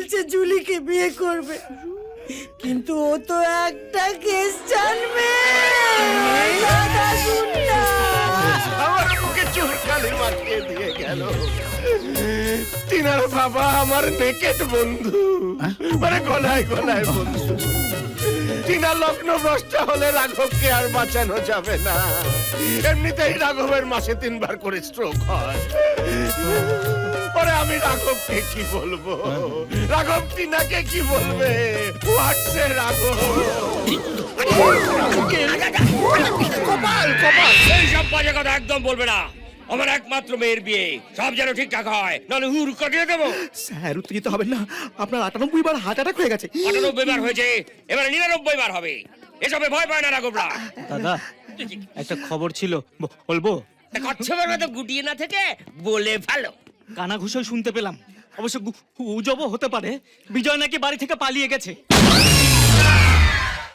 বলছে জুলিকে বিয়ে করবে। কিন্তু ও তো একটা কেস জানবে। তিনার বাবা আমার নেকেট বন্ধু। মানে গলায় গলায় বন্ধু। তিনা লগ্ন ভ্রষ্ট হলে রাঘবকে আর বাঁচানো যাবে না। এমনিতেই রাঘবের মাসে তিনবার করে স্ট্রোক হয়। আমি রাঘবকে কি বলব? রাঘব তিনাকে কি বলবে? হোয়াটসে রাঘব? কপাল কপাল। এই সব বাজে কথা একদম বলবে না। আমার একমাত্র মেয়ের বিয়ে। সব যেন ঠিকঠাক হয় নাহলে হুর কাটিয়ে দেবো। স্যার উত্তেজিত হবেন না। আপনার আটানব্বই বার হার্ট অ্যাটাক হয়ে গেছে। আটানব্বই বার হয়েছে এবারে নিরানব্বই বার হবে। এসবে ভয় পায় না রাঘবরা। দাদা একটা খবর ছিল বলব? কচ্ছপের মতো গুটিয়ে না থেকে বলে ভালো কানা ঘুষো শুনতে পেলাম। অবশ্য গু- উজবও হতে পারে। বিজয় নাকি বাড়ি থেকে পালিয়ে গেছে।